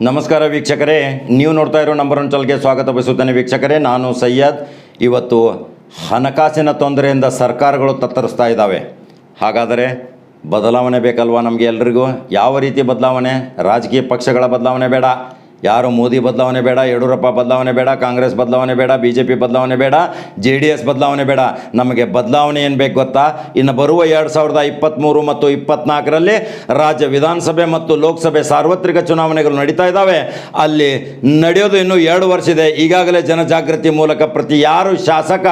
ನಮಸ್ಕಾರ ವೀಕ್ಷಕರೇ, ನೀವು ನೋಡ್ತಾ ಇರೋ ನಂಬರ್ ಒನ್ ಚಾಲ್ಗೆ ಸ್ವಾಗತ ಬಯಸುತ್ತೇನೆ ವೀಕ್ಷಕರೇ. ನಾನು ಸಯ್ಯದ್ ಇವತ್ತು ಹಣಕಾಸಿನ ತೊಂದರೆಯಿಂದ ಸರ್ಕಾರಗಳು ತತ್ತರಿಸ್ತಾ ಇದ್ದಾವೆ. ಹಾಗಾದರೆ ಬದಲಾವಣೆ ಬೇಕಲ್ವಾ ನಮಗೆ ಎಲ್ರಿಗೂ? ಯಾವ ರೀತಿ ಬದಲಾವಣೆ? ರಾಜಕೀಯ ಪಕ್ಷಗಳ ಬದಲಾವಣೆ ಬೇಡ. ಯಾರು ಮೋದಿ ಬದಲಾವಣೆ ಬೇಡ, ಯಡಿಯೂರಪ್ಪ ಬದಲಾವಣೆ ಬೇಡ, ಕಾಂಗ್ರೆಸ್ ಬದಲಾವಣೆ ಬೇಡ ಬಿ ಜೆ ಪಿ ಬದಲಾವಣೆ ಬೇಡ, ಜೆ ಡಿ ಎಸ್ ಬದಲಾವಣೆ ಬೇಡ. ನಮಗೆ ಬದಲಾವಣೆ ಏನು ಬೇಕು ಗೊತ್ತಾ? ಇನ್ನು ಬರುವ ಎರಡು ಸಾವಿರದ ಇಪ್ಪತ್ತ್ಮೂರು ಮತ್ತು ಇಪ್ಪತ್ತ್ನಾಲ್ಕರಲ್ಲಿ ರಾಜ್ಯ ವಿಧಾನಸಭೆ ಮತ್ತು ಲೋಕಸಭೆ ಸಾರ್ವತ್ರಿಕ ಚುನಾವಣೆಗಳು ನಡೀತಾ ಇದ್ದಾವೆ. ಅಲ್ಲಿ ನಡೆಯೋದು ಇನ್ನೂ ಎರಡು ವರ್ಷ ಇದೆ. ಈಗಾಗಲೇ ಜನಜಾಗೃತಿ ಮೂಲಕ ಪ್ರತಿ ಯಾರು ಶಾಸಕ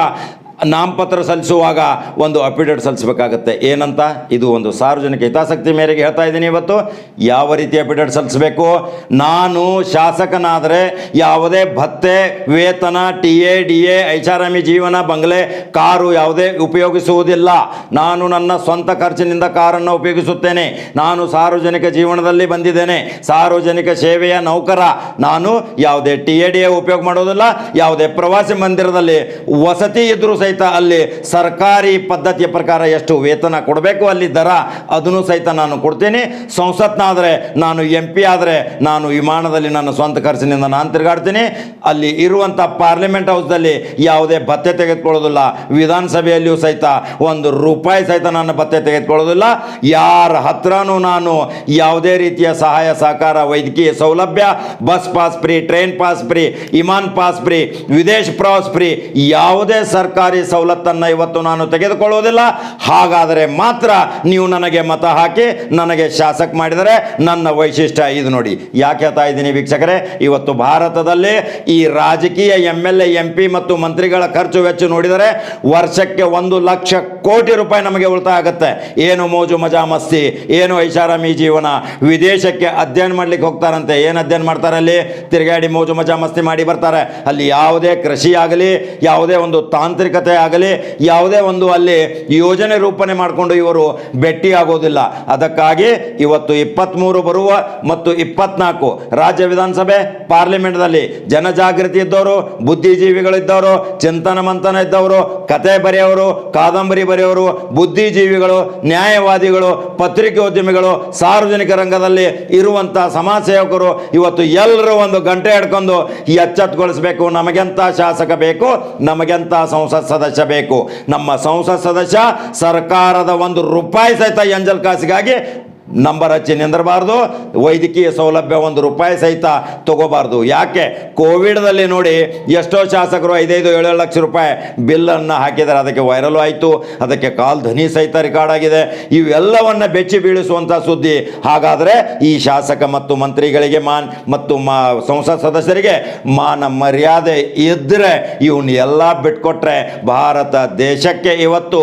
ನಾಮಪತ್ರ ಸಲ್ಲಿಸುವಾಗ ಒಂದು ಅಫಿಡೇಟ್ ಸಲ್ಲಿಸಬೇಕಾಗತ್ತೆ. ಏನಂತ? ಇದು ಒಂದು ಸಾರ್ವಜನಿಕ ಹಿತಾಸಕ್ತಿ ಮೇರೆಗೆ ಹೇಳ್ತಾ ಇದ್ದೀನಿ ಇವತ್ತು. ಯಾವ ರೀತಿ ಅಫಿಡೇಟ್ ಸಲ್ಲಿಸಬೇಕು? ನಾನು ಶಾಸಕನಾದರೆ ಯಾವುದೇ ಭತ್ತೆ, ವೇತನ, ಟಿ ಎ, ಡಿ ಎ, ಐಷಾರಾಮಿ ಜೀವನ, ಬಂಗಲೆ, ಕಾರು ಯಾವುದೇ ಉಪಯೋಗಿಸುವುದಿಲ್ಲ. ನಾನು ನನ್ನ ಸ್ವಂತ ಖರ್ಚಿನಿಂದ ಕಾರನ್ನು ಉಪಯೋಗಿಸುತ್ತೇನೆ. ನಾನು ಸಾರ್ವಜನಿಕ ಜೀವನದಲ್ಲಿ ಬಂದಿದ್ದೇನೆ. ಸಾರ್ವಜನಿಕ ಸೇವೆಯ ನೌಕರ. ನಾನು ಯಾವುದೇ ಟಿ ಎ, ಡಿ ಎ ಉಪಯೋಗ ಮಾಡೋದಿಲ್ಲ ಯಾವುದೇ ಪ್ರವಾಸಿ ಮಂದಿರದಲ್ಲಿ ವಸತಿ ಇದ್ರೂ ಸಹಿತ ಅಲ್ಲಿ ಸರ್ಕಾರಿ ಪದ್ಧತಿಯ ಪ್ರಕಾರ ಎಷ್ಟು ವೇತನ ಕೊಡಬೇಕು ಅಲ್ಲಿ ದರ, ಅದನ್ನು ಸಹಿತ ನಾನು ಕೊಡ್ತೀನಿ. ಸಂಸತ್ನಾದರೆ ನಾನು ಎಂ ಪಿ ಆದರೆ ನಾನು ವಿಮಾನದಲ್ಲಿ ನನ್ನ ಸ್ವಂತ ಖರ್ಚಿನಿಂದ ನಾನು ತಿರುಗಾಡ್ತೀನಿ. ಅಲ್ಲಿ ಇರುವಂಥ ಪಾರ್ಲಿಮೆಂಟ್ ಹೌಸ್ದಲ್ಲಿ ಯಾವುದೇ ಭತ್ತೆ ತೆಗೆದುಕೊಳ್ಳೋದಿಲ್ಲ. ವಿಧಾನಸಭೆಯಲ್ಲಿಯೂ ಸಹಿತ ಒಂದು ರೂಪಾಯಿ ಸಹಿತ ನಾನು ಭತ್ತೆ ತೆಗೆದುಕೊಳ್ಳೋದಿಲ್ಲ. ಯಾರ ಹತ್ರನೂ ನಾನು ಯಾವುದೇ ರೀತಿಯ ಸಹಾಯ, ಸಹಕಾರ, ವೈದ್ಯಕೀಯ ಸೌಲಭ್ಯ bus pass free train pass free ವಿಮಾನ್ ಪಾಸ್ ಫ್ರೀ ವಿದೇಶ ಪ್ರವಾಸ ಫ್ರೀ ಯಾವುದೇ ಸರ್ಕಾರಿ ಸವಲತ್ತನ್ನು ಇವತ್ತು ನಾನು ತೆಗೆದುಕೊಳ್ಳೋದಿಲ್ಲ ಹಾಗಾದರೆ ಮಾತ್ರ ನೀವು ನನಗೆ ಮತ ಹಾಕಿ, ನನಗೆ ಶಾಸಕ ಮಾಡಿದರೆ ನನ್ನ ವೈಶಿಷ್ಟ್ಯ ಇದು ನೋಡಿ. ಯಾಕೆ ಹೇಳ್ತಾ ಇದ್ದೀನಿ ವೀಕ್ಷಕರೇ, ಇವತ್ತು ಭಾರತದಲ್ಲಿ ಈ ರಾಜಕೀಯ ಎಂ ಎಲ್ ಮತ್ತು ಮಂತ್ರಿಗಳ ಖರ್ಚು ವೆಚ್ಚ ನೋಡಿದರೆ ವರ್ಷಕ್ಕೆ ಒಂದು ಲಕ್ಷ ಕೋಟಿ ರೂಪಾಯಿ ನಮಗೆ ಉಳಿತಾಯ ಆಗುತ್ತೆ. ಏನು ಮೋಜು ಮಜಾ ಮಸ್ತಿ, ಏನು ಐಷಾರಾಮಿ ಜೀವನ. ವಿದೇಶಕ್ಕೆ ಅಧ್ಯಯನ ಮಾಡ್ಲಿಕ್ಕೆ ಹೋಗ್ತಾರಂತೆ. ಏನು ಅಧ್ಯಯನ ಮಾಡ್ತಾರೆ ಅಲ್ಲಿ? ತಿರುಗಾಡಿ ಮೋಜು ಮಜಾ ಮಸ್ತಿ ಮಾಡಿ ಬರ್ತಾರೆ. ಅಲ್ಲಿ ಯಾವುದೇ ಕೃಷಿ ಆಗಲಿ, ಯಾವುದೇ ಒಂದು ತಾಂತ್ರಿಕತೆ ಆಗಲಿ, ಯಾವುದೇ ಒಂದು ಅಲ್ಲಿ ಯೋಜನೆ ರೂಪಣೆ ಮಾಡಿಕೊಂಡು ಇವರು ಭೇಟಿ ಆಗೋದಿಲ್ಲ. ಅದಕ್ಕಾಗಿ ಇವತ್ತು ಇಪ್ಪತ್ತ್ಮೂರು ಬರುವ ಮತ್ತು ಇಪ್ಪತ್ನಾಲ್ಕು ರಾಜ್ಯ ವಿಧಾನಸಭೆ ಪಾರ್ಲಿಮೆಂಟ್ದಲ್ಲಿ ಜನಜಾಗೃತಿ ಇದ್ದವರು ಬುದ್ಧಿಜೀವಿಗಳಿದ್ದವರು ಚಿಂತನ ಮಂಥನ ಇದ್ದವರು, ಕತೆ ಬರೆಯವರು, ಕಾದಂಬರಿ ಬರೆಯೋರು ಬುದ್ಧಿಜೀವಿಗಳು, ನ್ಯಾಯವಾದಿಗಳು, ಪತ್ರಿಕೋದ್ಯಮಿಗಳು, ಸಾರ್ವಜನಿಕ ರಂಗದಲ್ಲಿ ಇರುವಂಥ ಸಮಾಜ ಸೇವಕರು ಇವತ್ತು ಎಲ್ಲರೂ ಒಂದು ಗಂಟೆ ಹಿಡ್ಕೊಂಡು ಎಚ್ಚೆತ್ತುಗೊಳಿಸಬೇಕು. ನಮಗೆಂತ ಶಾಸಕ ಬೇಕು, ನಮಗೆಂತ ಸಂಸತ್ ಸದಸ್ಯ ಬೇಕು. ನಮ್ಮ ಸಂಸತ್ ಸದಸ್ಯ ಸರ್ಕಾರದ ಒಂದು ರೂಪಾಯಿ ಸಹಿತ ಎಂಜಲ್ ಕಾಸಿಗಾಗಿ ನಂಬರ್ ಹಚ್ಚಿ ನಿಂದಿರಬಾರ್ದು. ವೈದ್ಯಕೀಯ ಸೌಲಭ್ಯ ಒಂದು ರೂಪಾಯಿ ಸಹಿತ ತಗೋಬಾರ್ದು. ಯಾಕೆ? ಕೋವಿಡ್ದಲ್ಲಿ ನೋಡಿ ಎಷ್ಟೋ ಶಾಸಕರು ಐದೈದು, ಏಳು ಲಕ್ಷ ರೂಪಾಯಿ ಬಿಲ್ಲನ್ನು ಹಾಕಿದ್ದಾರೆ. ಅದಕ್ಕೆ ವೈರಲ್ ಆಯಿತು. ಅದಕ್ಕೆ ಕಾಲ್ ಧ್ವನಿ ಸಹಿತ ರೆಕಾರ್ಡ್ ಆಗಿದೆ. ಇವೆಲ್ಲವನ್ನು ಬೆಚ್ಚಿ ಬೀಳಿಸುವಂಥ ಸುದ್ದಿ. ಹಾಗಾದರೆ ಈ ಶಾಸಕ ಮತ್ತು ಮಂತ್ರಿಗಳಿಗೆ ಮಾನ್ ಮತ್ತು ಮಾ ಸಂಸತ್ ಸದಸ್ಯರಿಗೆ ಮಾನ ಮರ್ಯಾದೆ ಇದ್ದರೆ ಇವನ್ನ ಎಲ್ಲ ಬಿಟ್ಕೊಟ್ರೆ ಭಾರತ ದೇಶಕ್ಕೆ ಇವತ್ತು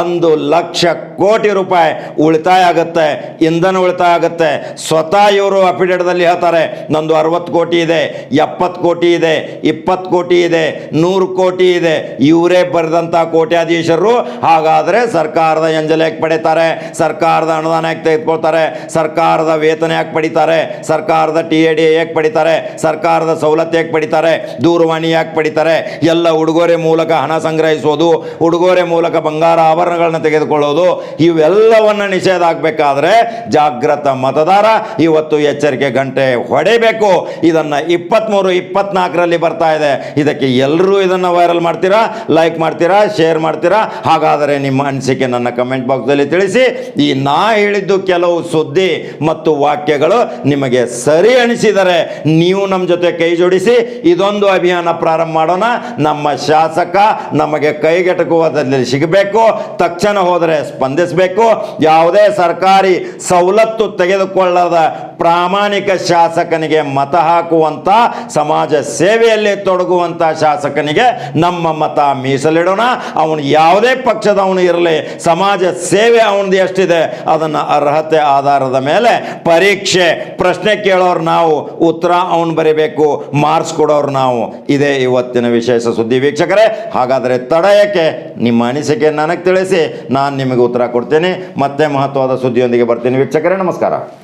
ಒಂದು ಲಕ್ಷ ಕೋಟಿ ರೂಪಾಯಿ ಉಳಿತಾಯ ಆಗುತ್ತೆ. ಇಂಧನ ಉಳಿತಾಯ ಆಗುತ್ತೆ. ಸ್ವತಃ ಇವರು ಅಫಿಡೇಟ್ದಲ್ಲಿ ಹೇಳ್ತಾರೆ, ನಂದು ಅರವತ್ತು ಕೋಟಿ ಇದೆ, ಎಪ್ಪತ್ತು ಕೋಟಿ ಇದೆ, ಇಪ್ಪತ್ತು ಕೋಟಿ ಇದೆ, ನೂರು ಕೋಟಿ ಇದೆ. ಇವರೇ ಬರೆದಂಥ ಕೋಟ್ಯಾಧೀಶರು ಹಾಗಾದರೆ ಸರ್ಕಾರದ ಎಂಜಲ್ ಯಾಕೆ ಪಡಿತಾರೆ? ಸರ್ಕಾರದ ಅನುದಾನ ಯಾಕೆ ತೆಗೆದುಕೊಳ್ತಾರೆ? ಸರ್ಕಾರದ ವೇತನ ಯಾಕೆ ಪಡಿತಾರೆ? ಸರ್ಕಾರದ ಟಿ ಎ ಡಿ ಯಾಕೆ ಪಡಿತಾರೆ? ಸರ್ಕಾರದ ಸವಲತ್ತು ಯಾಕೆ ಪಡಿತಾರೆ? ದೂರವಾಣಿ ಯಾಕೆ ಪಡಿತಾರೆ? ಎಲ್ಲ ಉಡುಗೊರೆ ಮೂಲಕ ಹಣ ಸಂಗ್ರಹಿಸೋದು, ಉಡುಗೊರೆ ಮೂಲಕ ಬಂಗಾರ ಆಭರಣಗಳನ್ನ ತೆಗೆದುಕೊಳ್ಳೋದು, ಇವೆಲ್ಲವನ್ನು ನಿಷೇಧ ಆಗಬೇಕಾದ್ರೆ ಜಾಗೃತ ಮತದಾರ. ಇವತ್ತು ಎಚ್ಚರಿಕೆ ಗಂಟೆ ಹೊಡೆಯಬೇಕು. ಇದನ್ನು ಇಪ್ಪತ್ತ್ಮೂರು ಇಪ್ಪತ್ನಾಲ್ಕರಲ್ಲಿ ಬರ್ತಾ ಇದೆ. ಇದಕ್ಕೆ ಎಲ್ಲರೂ ಇದನ್ನು ವೈರಲ್ ಮಾಡ್ತೀರಾ? ಲೈಕ್ ಮಾಡ್ತೀರಾ? ಶೇರ್ ಮಾಡ್ತೀರಾ? ಹಾಗಾದರೆ ನಿಮ್ಮ ಅನಿಸಿಕೆ ನನ್ನ ಕಮೆಂಟ್ ಬಾಕ್ಸಲ್ಲಿ ತಿಳಿಸಿ. ಈ ನಾ ಹೇಳಿದ್ದು ಕೆಲವು ಸುದ್ದಿ ಮತ್ತು ವಾಕ್ಯಗಳು ನಿಮಗೆ ಸರಿ ಅನಿಸಿದರೆ ನೀವು ನಮ್ಮ ಜೊತೆ ಕೈ ಜೋಡಿಸಿ. ಇದೊಂದು ಅಭಿಯಾನ ಪ್ರಾರಂಭ ಮಾಡೋಣ. ನಮ್ಮ ಶಾಸಕ ನಮಗೆ ಕೈಗೆಟಕುವುದರಲ್ಲಿ ಸಿಗಬೇಕು. ತಕ್ಷಣ ಹೋದರೆ ಸ್ಪಂದಿಸಬೇಕು. ಯಾವುದೇ ಸರ್ಕಾರಿ ಸವಲತ್ತು ತೆಗೆದುಕೊಳ್ಳದ ಪ್ರಾಮಾಣಿಕ ಶಾಸಕನಿಗೆ ಮತ ಹಾಕುವಂಥ ಸಮಾಜ ಸೇವೆಯಲ್ಲಿ ತೊಡಗುವಂಥ ಶಾಸಕನಿಗೆ ನಮ್ಮ ಮತ ಮೀಸಲಿಡೋಣ. ಅವನು ಯಾವುದೇ ಪಕ್ಷದವನು ಇರಲಿ, ಸಮಾಜ ಸೇವೆ ಅವನದು ಎಷ್ಟಿದೆ ಅದನ್ನು ಅರ್ಹತೆ ಆಧಾರದ ಮೇಲೆ ಪರೀಕ್ಷೆ, ಪ್ರಶ್ನೆ ಕೇಳೋರು ನಾವು, ಉತ್ತರ ಅವನು ಬರೀಬೇಕು, ಮಾರ್ಕ್ಸ್ ಕೊಡೋರು ನಾವು. ಇದೇ ಇವತ್ತಿನ ವಿಶೇಷ ಸುದ್ದಿ ವೀಕ್ಷಕರೇ. ಹಾಗಾದರೆ ತಡೆಯಕ್ಕೆ ನಿಮ್ಮ ಅನಿಸಿಕೆ ನನಗೆ ತಿಳಿಸಿ, ನಾನು ನಿಮಗೆ ಉತ್ತರ ಕೊಡ್ತೀನಿ. ಮತ್ತೆ ಮಹತ್ವದ ಸುದ್ದಿಯೊಂದಿಗೆ ಬರ್ತೀನಿ ವೀಕ್ಷಕರೇ. ನಮಸ್ಕಾರ.